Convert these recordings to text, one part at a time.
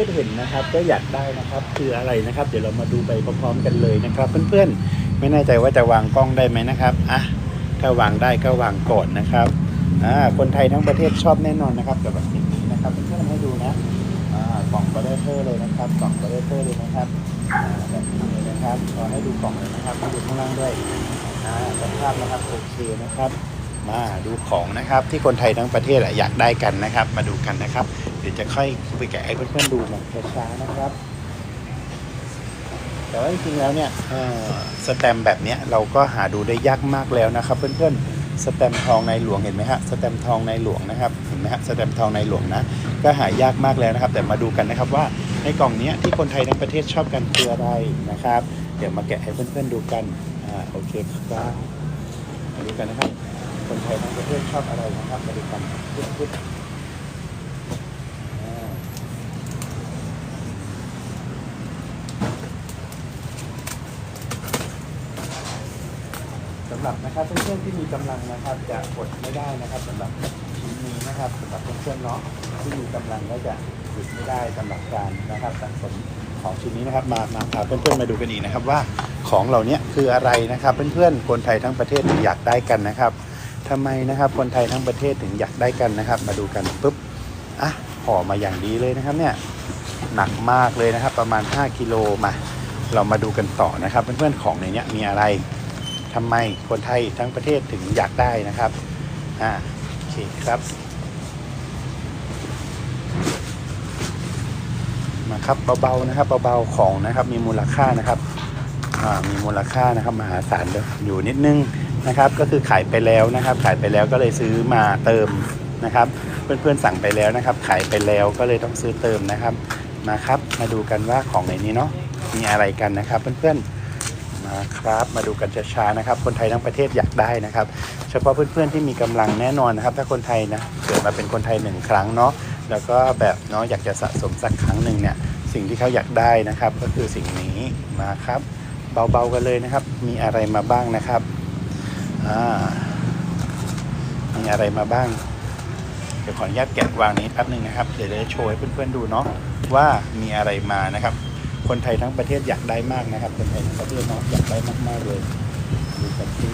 ยเห็นนะครับ ก็อยากได้นะครับคืออะไรนะครับ เดี๋ยวเรามาดูไปพร้อมๆกันเลยนะครับ เพื่อนๆไม่แน่ใจว่าจะวางกล้องได้ไหมนะครับอะถ้าวางได้ก็วางก่อนนะครับอ่าคนไทยทั้งประเทศชอบแน่นอนนะครับกับแบบนี้นะครับเพื่อนๆให้ดูนะอ่ากล่องเบลเทอร์เลยนะครับกล่องเบลเทอร์เลยนะครับแบบนี้เลยนะครับขอให้ดูกล่องเลยนะครับให้ดูข้างล่างด้วยอ่าสภาพนะครับโอเคนะครับมาดูของนะครับที่คนไทยทั้งประเทศอยากได้กันนะครับ มาดูกันนะครับ เดี๋ยวจะค่อยไปแกะให้เพื่อนๆดูแบบช้าๆนะครับ แต่ว่าจริงๆแล้วเนี่ยสแตมป์แบบเนี้ยเราก็หาดูได้ยากมากแล้วนะครับ เพื่อนๆสแตมป์ทองในหลวงเห็นไหมฮะสแตมป์ทองในหลวงนะครับเห็นไหมฮะสแตมป์ทองในหลวงนะก็หายากมากแล้วนะครับ แต่มาดูกันนะครับว่าในกล่องเนี้ยที่คนไทยทั้งประเทศชอบกันคืออะไรนะครับ เดี๋ยวมาแกะให้เพื่อนๆดูกันอ่าโอเคครับมาดูกันนะครับคนไทยทั้งประเทศชอบอะไรนะครับมาดูกันพุดพุดอ่าสำหรับนะครับเพื่อนๆที่มีกำลังนะครับ จะกดไม่ได้นะครับสำหรับชิ้นนี้นะครับสำหรับเพื่อนๆเนาะที่มีกำลังก็จะหยุดไม่ได้สำหรับการนะครับสะสมของชิ้นนี้นะครับมามาพาเพื่อนๆมาดูกันอีกนะครับว่าของเหล่านี้คืออะไรนะครับ เพื่อนๆคนไทยทั้งประเทศอยากได้กันนะครับทำไมนะครับ คนไทยทั้งประเทศถึงอยากได้กันนะครับ มาดูกันปุ๊บอะห่อมาอย่างดีเลยนะครับเนี่ยหนักมากเลยนะครับ ประมาณ 5กิโลมา เรามาดูกันต่อนะครับ เพื่อนๆของในเนี้ยมีอะไร ทำไมคนไทยทั้งประเทศถึงอยากได้นะครับอ่าโอเคครับ มาครับเบาๆนะครับเบาๆของนะครับมีมูลค่านะครับอ่ามีมูลค่านะครับมหาศาลเลยอยู่นิดนึงนะครับ ก็คือขายไปแล้วนะครับ ขายไปแล้วก็เลยซื้อมาเติมนะครับ เพื่อนๆสั่งไปแล้วนะครับ ขายไปแล้วก็เลยต้องซื้อเติมนะครับ มาครับมาดูกันว่าของในนี้เนาะมีอะไรกันนะครับ เพื่อนๆ มาครับ มาดูกันช้าๆนะครับ คนไทยทั้งประเทศอยากได้นะครับ เฉพาะเพื่อนๆที่มีกำลังแน่นอนนะครับ ถ้าคนไทยนะเกิดมาเป็นคนไทยหนึ่งครั้งเนาะแล้วก็แบบเนาะอยากจะสะสมสักครั้งหนึ่งเนี่ยสิ่งที่เขาอยากได้นะครับ ก็คือสิ่งนี้มาครับ เบาๆกันเลยนะครับ มีอะไรมาบ้างนะครับอ่ามีอะไรมาบ้างเดี๋ยวขออนุญาตแกะวางนี้แป๊บหนึ่งนะครับ เดี๋ยวจะโชว์ให้เพื่อนๆดูเนาะว่ามีอะไรมานะครับ คนไทยทั้งประเทศอยากได้มากนะครับ คนไทยทั้งประเทศเนาะอยากได้มากๆเลยดูกันที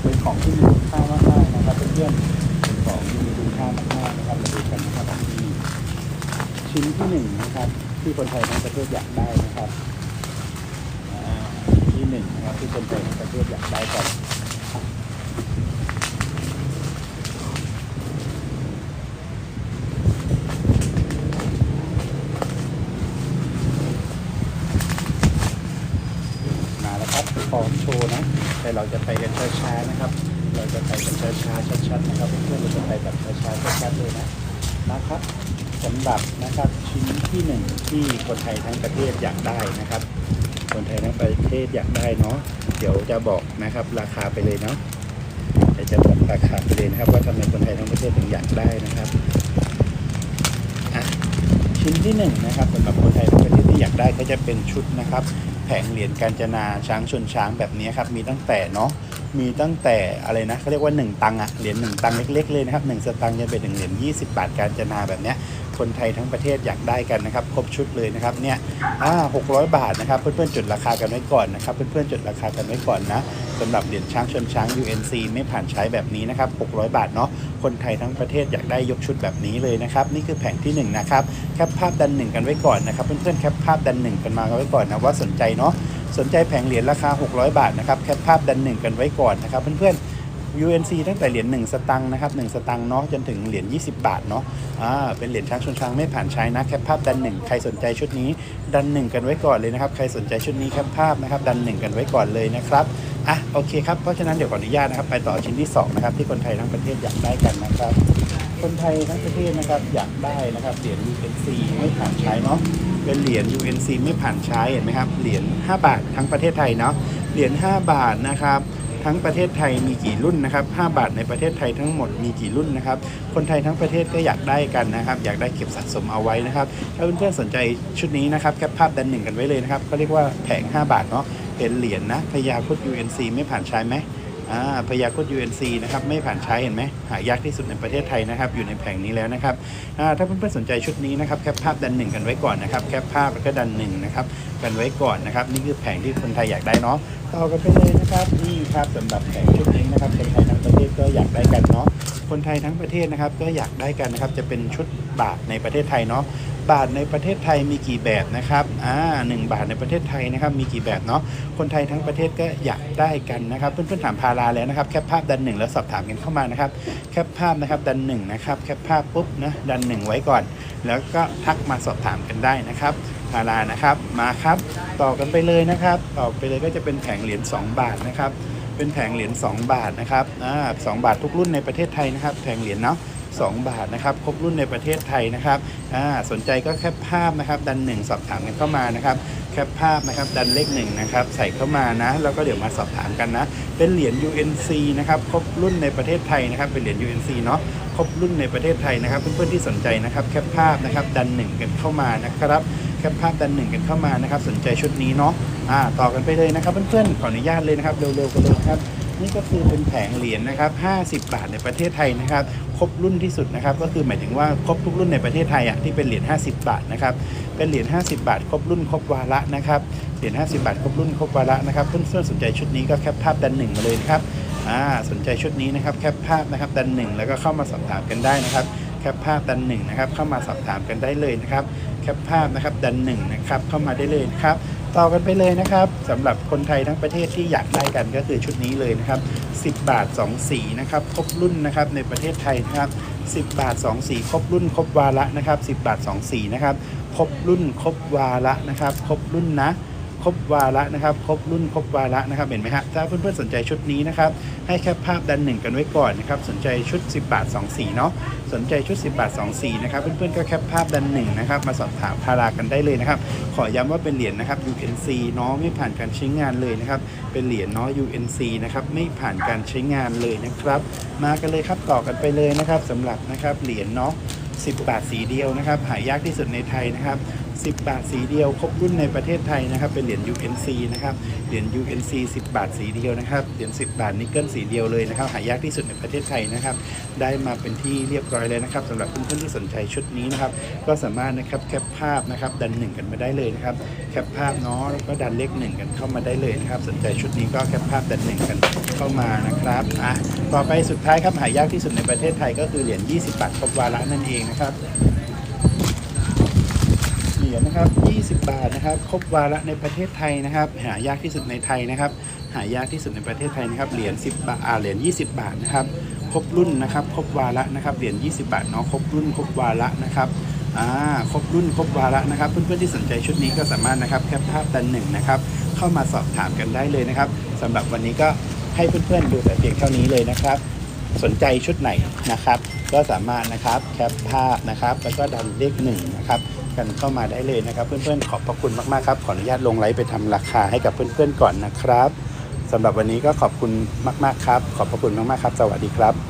เป็นของที่มีคุณค่ามากๆนะครับเพื่อนๆเป็นของที่มีคุณค่ามากๆนะครับมาดูกันนะครับที่ชิ้นที่หนึ่งนะครับ ที่คนไทยทั้งประเทศอยากได้นะครับที่หนึ่งนะครับที่คนไทยทั้งประเทศอยากได้กันมาแล้วครับพร้อมโชว์นะ แต่เรา จะไปกันช้าๆนะครับ เราจะไปกันช้าๆชัดๆนะครับเพื่อนๆเราจะไปแบบช้าๆชัดๆเลยนะนะครับสำหรับนะครับชิ้นที่หนึ่งที่คนไทยทั้งประเทศอยากได้นะครับ คนไทยทั้งประเทศอยากได้เนาะเดี๋ยวจะบอกนะครับราคาไปเลยเนาะเดี๋ยวจะบอกราคาไปเลยนะครับ ว่าทำไมคนไทยทั้งประเทศถึงอยากได้นะครับอะชิ้นที่หนึ่งนะครับสำหรับคนไทยทั้งประเทศที่อยากได้ก็จะเป็นชุดนะครับ ผงเหรียญกาญจนาช้างชนช้างแบบนี้ครับมีตั้งแต่เนาะ มีตั้งแต่อะไรนะเขาเรียกว่า 1 ตังอะเหรียญ1ตังเล็กๆเลยนะครับ1สตังค์จะเป็นถึงเหรียญ20 บาทกาญจนาแบบเนี้ยคนไทยทั้งประเทศอยากได้กันนะครับ ครบชุดเลยนะครับเนี่ยอ่า600บาทนะครับ เพื่อนๆจุดราคากันไว้ก่อนนะครับ เพื่อนๆจุดราคากันไว้ก่อนนะสำหรับเหรียญช้างชนช้าง UNC ไม่ผ่านใช้แบบนี้นะครับ 600 บาทเนาะ คนไทยทั้งประเทศอยากได้ยกชุดแบบนี้เลยนะครับ นี่คือแผงที่หนึ่งนะครับ แคปภาพดันหนึ่งกันไว้ก่อนนะครับ เพื่อนๆแคปภาพดันหนึ่งกันมากันไว้ก่อนนะว่าสนใจเนาะ สนใจแผงเหรียญราคา 600 บาทนะครับแคปภาพดันหนึ่งกันไว้ก่อนนะครับเพื่อนๆ UNC ตั้งแต่เหรียญ1สตังค์นะครับ1สตังค์เนาะจนถึงเหรียญ20 บาทเนาะอ่าเป็นเหรียญช้างชนช้างไม่ผ่านใช้นะแคปภาพดันหนึ่งใครสนใจชุดนี้ดันหนึ่งกันไว้ก่อนเลยนะครับใครสนใจชุดนี้แคปภาพนะครับดันหนึ่งกันไว้ก่อนเลยนะครับอะโอเคครับเพราะฉะนั้นเดี๋ยวขออนุญาตนะครับไปต่อชิ้นที่สองนะครับที่คนไทยทั้งประเทศอยากได้กันนะครับ คนไทยทั้งประเทศนะครับอยากได้นะครับเหรียญ UNC ไม่ผ่านใช้เนาะเป็นเหรียญ UNC ไม่ผ่านใช้เห็นไหมครับเหรียญ5 บาททั้งประเทศไทยเนาะเหรียญ5บาทนะครับทั้งประเทศไทยมีกี่รุ่นนะครับ 5 บาทในประเทศไทยทั้งหมดมีกี่รุ่นนะครับ คนไทยทั้งประเทศก็อยากได้กันนะครับ อยากได้เก็บสะสมเอาไว้นะครับ ถ้าเพื่อนๆสนใจชุดนี้นะครับแคปภาพดันหนึ่งกันไว้เลยนะครับเขาเรียกว่าแผง 5 บาทเนาะเป็นเหรียญนะพญาครุด UNC ไม่ผ่านใช้ไหม พยาครุ UNC นะครับไม่ผ่านใช้เห็นไหมหายากที่สุดในประเทศไทยนะครับอยู่ในแผงนี้แล้วนะครับถ้าเพื่อนๆสนใจชุดนี้นะครับแคปภาพดันหนึ่งกันไว้ก่อนนะครับแคปภาพแล้วก็ดันหนึ่งนะครับกันไว้ก่อนนะครับนี่คือแผงที่คนไทยอยากได้เนาะต่อกันไปเลยนะครับนี่ครับสำหรับแผงชุดนี้นะครับคนไทยทั้งประเทศก็อยากได้กันเนาะคนไทยทั้งประเทศนะครับก็อยากได้กันนะครับจะเป็นชุดบาทในประเทศไทยเนาะ บาทในประเทศไทยมีกี่แบบนะครับอ่าหนึ่งบาทในประเทศไทยนะครับมีกี่แบบเนาะคนไทยทั้งประเทศก็อยากได้กันนะครับเพื่อนๆถามพาราแล้วนะครับแคปภาพดันหนึ่งแล้วสอบถามกันเข้ามานะครับแคปภาพนะครับดันหนึ่งนะครับแคปภาพปุ๊บนะดันหนึ่งไว้ก่อน แล้วก็ทักมาสอบถามกันได้นะครับพารานะครับมาครับต่อกันไปเลยนะครับ ต่อไปเลยก็จะเป็นแผงเหรียญ2 บาทนะครับเป็นแผงเหรียญ2บาทนะครับอ่าสองบาททุกรุ่นในประเทศไทยนะครับแผงเหรียญเนาะ 2 บาทนะครับ ครบรุ่นในประเทศไทยนะครับอ่าสนใจก็แคปภาพนะครับ ดันหนึ่งสอบถามกันเข้ามานะครับ แคปภาพนะครับ ดันเลขหนึ่งนะครับ ใส่เข้ามานะ แล้วก็เดี๋ยวมาสอบถามกันนะ เป็นเหรียญ UNC นะครับ ครบรุ่นในประเทศไทยนะครับ เป็นเหรียญ UNC เนาะ ครบรุ่นในประเทศไทยนะครับ เพื่อนๆที่สนใจนะครับ แคปภาพนะครับ ดันหนึ่งกันเข้ามานะครับแคปภาพดันหนึ่งกันเข้ามานะครับ สนใจชุดนี้เนาะ อ่า ต่อกันไปเลยนะครับเพื่อนๆ ขออนุญาตเลยนะครับ เร็วๆกันเลยครับ นี่ก็คือเป็นแผงเหรียญนะครับ50 บาทในประเทศไทยนะครับ ครบรุ่นที่สุดนะครับ ก็คือหมายถึงว่าครบทุกรุ่นในประเทศไทยอะที่เป็นเหรียญ50 บาทนะครับ เป็นเหรียญ50 บาท ครบรุ่นครบวาระนะครับ เหรียญ50 บาท ครบรุ่นครบวาระนะครับ เพื่อนๆสนใจชุดนี้ก็แคปภาพดันหนึ่งมาเลยนะครับ อ่า สนใจชุดนี้นะครับ แคปภาพนะครับดันหนึ่งแล้วก็เข้ามาสอบถามกันได้นะครับ แคปภาพดันหนึ่งนะครับ เข้ามาสอบถามกันได้เลยนะครับ แคปภาพนะครับดันหนึ่งนะครับเข้ามาได้เลยนะครับต่อกันไปเลยนะครับสำหรับคนไทยทั้งประเทศที่อยากได้กันก็คือชุดนี้เลยนะครับ 10 บาท 2 สีนะครับครบรุ่นนะครับในประเทศไทยนะครับ10 บาท 2 สีครบรุ่นครบวาระนะครับ10 บาท 2 สีนะครับครบรุ่นครบวาระนะครับครบรุ่นนะ ครบวาระนะครับ ครบรุ่นครบวาระนะครับ เห็นไหมฮะถ้าเพื่อนๆสนใจชุดนี้นะครับ ให้แคปภาพดันหนึ่งกันไว้ก่อนนะครับ สนใจชุด 10 บาท 2 สีเนาะ สนใจชุด 10 บาท 2 สีนะครับ เพื่อนๆก็แคปภาพดันหนึ่งนะครับ มาสอบถามพารากันได้เลยนะครับ ขอย้ำว่าเป็นเหรียญนะครับ UNC เนาะ ไม่ผ่านการใช้งานเลยนะครับ เป็นเหรียญเนาะ UNC นะครับ ไม่ผ่านการใช้งานเลยนะครับ มากันเลยครับ ต่อกันไปเลยนะครับสำหรับนะครับ เหรียญเนาะ10 บาทสีเดียวนะครับ หายากที่สุดในไทยนะครับ 10 บาทสีเดียว ครบรุ่นในประเทศไทยนะครับ เป็นเหรียญ UNC นะครับ เหรียญ UNC 10 บาทสีเดียวนะครับ เหรียญ 10 บาทนิกเกิลสีเดียวเลยนะครับ หายากที่สุดในประเทศไทยนะครับ ได้มาเป็นที่เรียบร้อยเลยนะครับสำหรับเพื่อนๆที่สนใจชุดนี้นะครับ ก็สามารถนะครับแคปภาพนะครับดันหนึ่งกันมาได้เลยนะครับ แคปภาพเนาะแล้วก็ดันเลขหนึ่งกันเข้ามาได้เลยนะครับ สนใจชุดนี้ก็แคปภาพดันหนึ่งกันเข้ามานะครับอะต่อไปสุดท้ายครับหายากที่สุดในประเทศไทยก็คือเหรียญ 20 บาทครบวาระนั่นเองนะครับ รียญนะครับ 20 บาทนะครับ ครบวาระในประเทศไทยนะครับ หายากที่สุดในไทยนะครับ หายากที่สุดในประเทศไทยนะครับ เหรียญ 10 บาท เหรียญ 20 บาทนะครับ ครบรุ่นนะครับ ครบวาระนะครับ เหรียญ 20 บาทเนาะ ครบรุ่น ครบวาระนะครับ อ่า ครบรุ่น ครบวาระนะครับ เพื่อนๆที่สนใจชุดนี้ก็สามารถนะครับแคปภาพดันหนึ่งนะครับ เข้ามาสอบถามกันได้เลยนะครับสำหรับวันนี้ก็ให้เพื่อนๆดูแต่เพียงเท่านี้เลยนะครับ สนใจชุดไหนนะครับ ก็สามารถนะครับแคปภาพนะครับ แล้วก็ดันเลขหนึ่งนะครับกันเข้ามาได้เลยนะครับ เพื่อนๆขอบพระคุณมากๆครับขออนุญาตลงไลฟ์ไปทำราคาให้กับเพื่อนๆก่อนนะครับสำหรับวันนี้ก็ขอบคุณมากๆครับ ขอบพระคุณมากๆครับ สวัสดีครับ